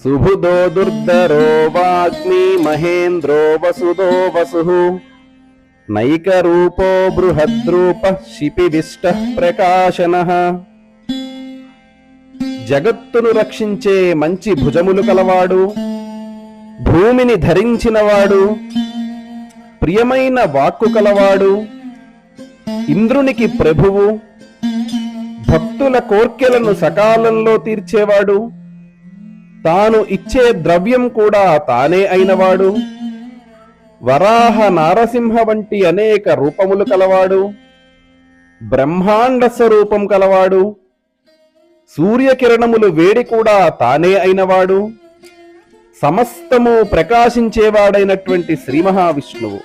సుభుదో దుర్ధరో వాగ్మి మహేంద్రో వసుదో వసు నైకరూపో బృహద్రూప శిపివిష్ట ప్రకాశన జగత్తును రక్షించే మంచి భుజములు కలవాడు భూమిని ధరించినవాడు ప్రియమైన వాక్కు కలవాడు ఇంద్రునికి ప్రభువు భక్తుల కోర్కెలను సకాలంలో తీర్చేవాడు తాను ఇచ్చే ద్రవ్యం కూడా తానే అయినవాడు వరాహ నారసింహ వంటి అనేక రూపములు కలవాడు బ్రహ్మాండ స్వరూపం కలవాడు సూర్యకిరణములు వేడి కూడా తానే అయినవాడు సమస్తము ప్రకాశించేవాడైనటువంటి శ్రీ మహావిష్ణువు.